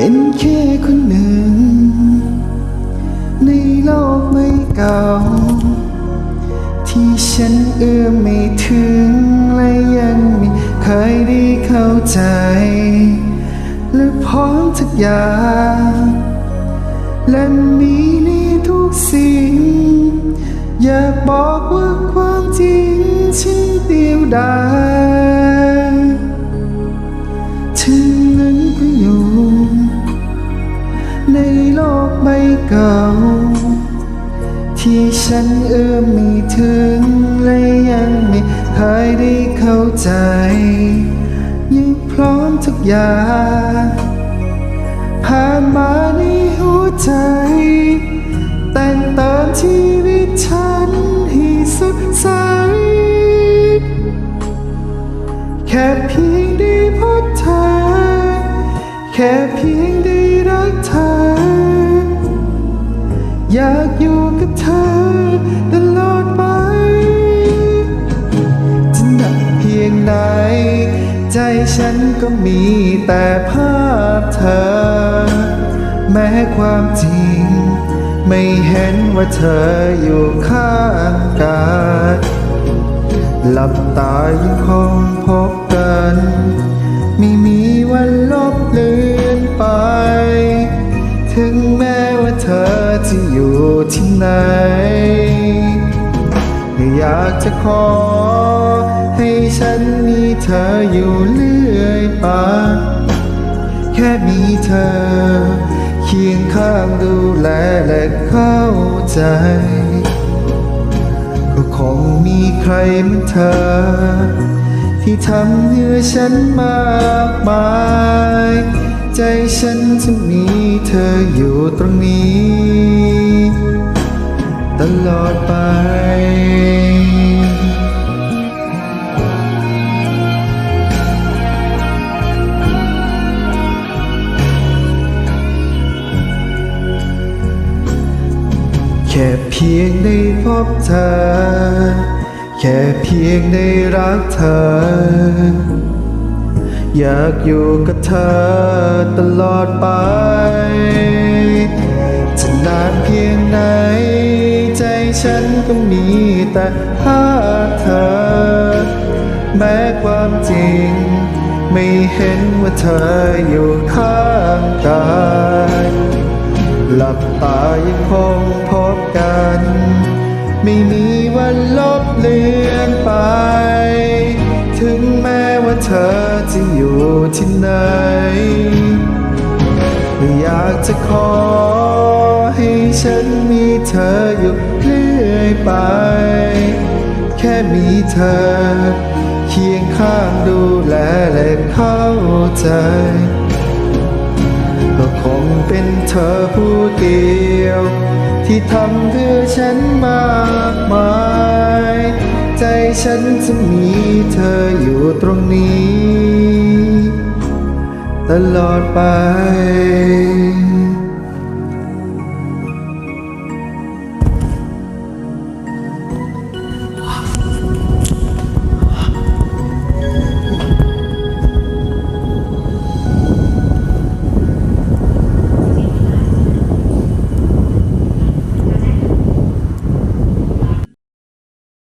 เป็นแค่คนหนึ่ง ในโลกไม่เก่า ที่ฉันเอื้อมไม่ถึง และยังไม่เคยได้เข้าใจ และพร้อมทุกอย่างและมีในทุกสิ่ง อย่าบอกว่าความจริงฉันเดียวดาย กใบเก่า ที่ฉันเอื้อมไม่ถึงและยังไม่เคยได้เข้าใจ ยังพร้อมทุกอย่างผ่านมาในหัวใจ แต่งเติมชีวิตฉันให้สดใส แค่เพียงได้พบเธอ แค่เพียงได้รักเธอ อยากอยู่กับเธอตลอดไปจะหนักเพียงใดใจฉันก็มีแต่ภาพเธอ แม้ความจริง ไม่เห็นว่าเธออยู่ข้างกายหลับตายังคงพบ จะอยู่ที่ไหน อยากจะขอ ให้ฉันมีเธออยู่เรื่อยไป แค่มีเธอ เคียงข้างดูแลและเข้าใจ ก็คงมีใครเหมือนเธอ ที่ทำให้ฉันมากมาย ใจฉันจะมีเธออยู่ตรงนี้ ตลอดไป แค่เพียงได้พบเธอ แค่เพียงได้รักเธอ อยากอยู่กับเธอตลอดไปจะนานเพียงไหน ใจฉันก็มีแต่ภาพเธอ แม้ความจริง ไม่เห็นว่าเธออยู่ข้างกายหลับตายังคงพบกัน ไม่มีวันลบเลือนไป ถึงแม้ว่าเธอ ที่ไหน อยากจะขอให้ฉันมีเธออยู่เรื่อยไป แค่มีเธอ เคียงข้างดูแลและเข้าใจ ก็คงเป็นเธอผู้เดียว ที่ทำเพื่อฉันมากมาย ใจฉันจะมีเธออยู่ตรงนี้ ตลอดไป